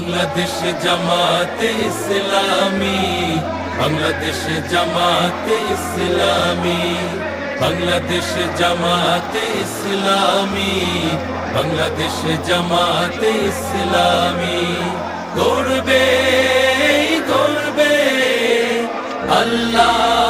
বাংলাদেশ জামাতে ইসলামী, বাংলাদেশ জামাতে ইসলামী, বাংলাদেশ জামাতে ইসলামী, বাংলাদেশ জামাতে ইসলামী। গর্বে গর্বে আল্লাহর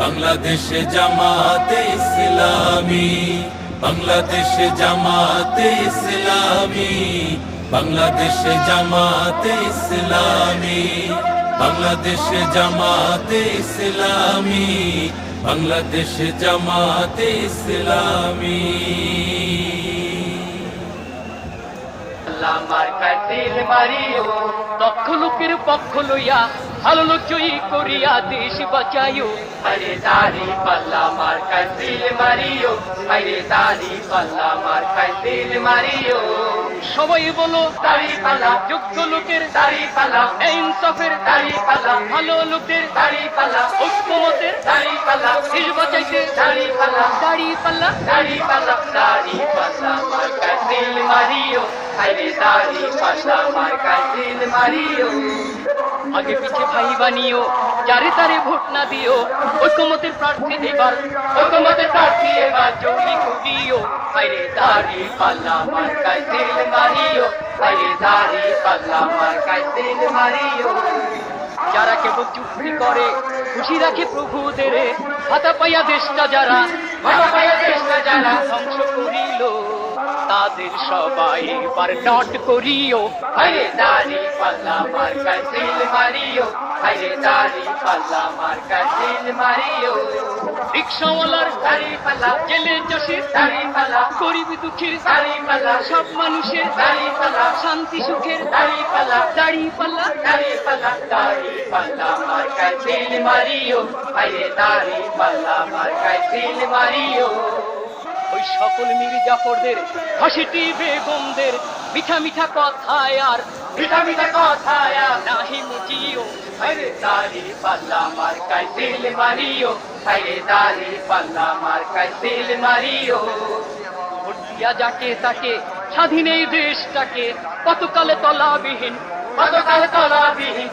বাংলাদেশ জামাতে ইসলামী, বাংলাদেশ জামাতে ইসলামী, বাংলাদেশ জামাতে ইসলামী, বাংলাদেশ জামাতে ইসলামী, বাংলাদেশ জামাতে ইসলামী। আমার কাছিল মারিও দক্ষ পক্ষ লইয়া ভালো জয়ী করিয়া দেশ বাঁচাইও। আরে দাড়ি পাল্লা আমার কাছিল মারিও। আরে দাড়ি পাল্লা আমার কাছিল মারিও। সবাই বলো দাড়ি পাল্লা। যোগ্য লোকের দাড়ি পাল্লা। ইনসাফের দাড়ি পাল্লা। ভালো লোকের দাড়ি পাল্লা। ঐক্যমতের দাড়ি পাল্লা। দেশ বাঁচাইতে। দাড়ি পাল্লা। দাড়ি পাল্লা। দাড়ি পাল্লা। দাড়ি পাল্লা আমার কাছিল মারিও। আরে দাড়ি পাল্লা আমার কাছিল মারিও। আগে পিছে ভাই বানিও যারে তারে ভোট না দিও, ঐকমতের প্রার্থী এবার ঐকমতের প্রার্থী এবার জমি করিও আরে দাড়ি পাল্লা আমার কাছিল মারিও আরে দাড়ি পাল্লা আমার কাছিল মারিও। যারা কেবল চুক্তি করে, খুশি রাখে প্রভুদের। হাতা পাইয়া দেশটা যারা হাতা পাইয়া দেশটা যারা ধ্বংস করিল। তাদের সবাই এবার নট করিও। আরে দাড়ি পাল্লা মার কাছিল মারিও। আরে দাড়ি পাল্লা মার কাছিল মারিও। রিক্সাওয়ালার দাড়ি পাল্লা জেলে চষে দাড়ি পাল্লা, গরিব দুঃখীর দাড়ি পাল্লা, সব মানুষের দাড়ি পাল্লা, শান্তি সুখের দাড়ি পাল্লা দাড়ি পাল্লা দাড়ি পাল্লা দাড়ি পাল্লা মার কাছিল মারিও। আরে দাড়ি পাল্লা মার কাছিল মারিও। সকল মীর জাফরদের হাসিটি বেগমদের, মিঠা মিঠা কথায় আর, মিঠা মিঠা কথায় আর। নাহি পাল্লা মার কাই মারিও পাল্লা মার কাই মারিও। যাকে তাকে, স্বাধীন এই দেশটাকে, কতকালে তলাবিহীন কতকালে তলাবিহীন।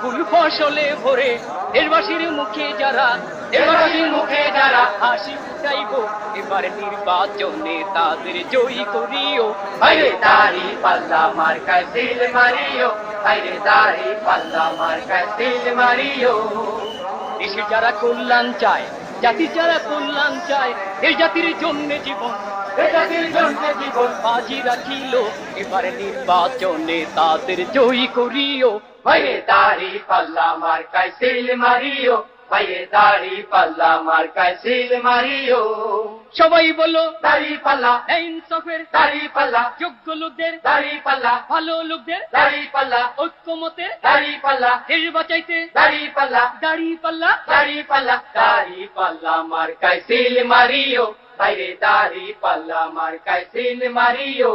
ফুল ফসলে ভরে দেশবাসীর মুখে যারা দেশবাসীর মুখে যারা হাসি ফুটাইব এবার নির্বাচনে তাদের জয়ী করিও। আরে দাড়ি পাল্লা মার্কায় দিল মারিও আরে দাড়ি পাল্লা মার্কায় দিল মারিও। দেশে যারা কল্যাণ চায় জাতির যারা কল্যাণ চায় এই জাতির জন্য জীবন বাজি রাখিল এবারে নির্বাচনে তাদের জয়ী করিও। ভাই দাড়ি পাল্লা মার্কায় সিল মারিও। ভাইরে দাড়ি পাল্লা মার্কায় সিল মারিও। সবাই বলো দাড়ি পাল্লা ইনসাফের দাড়ি পাল্লা যোগ্য লোকদের দাড়ি পাল্লা ভালো লোকদের দাড়ি পাল্লা ঐক্যমতে দাড়ি পাল্লা দেশ বাঁচাইতে দাড়ি পাল্লা দাড়ি পাল্লা দাড়ি পাল্লা দাড়ি পাল্লা মার্কায় সিল মারিও। বাইরে দাড়ি পাল্লা মার্কায় সিল মারিও।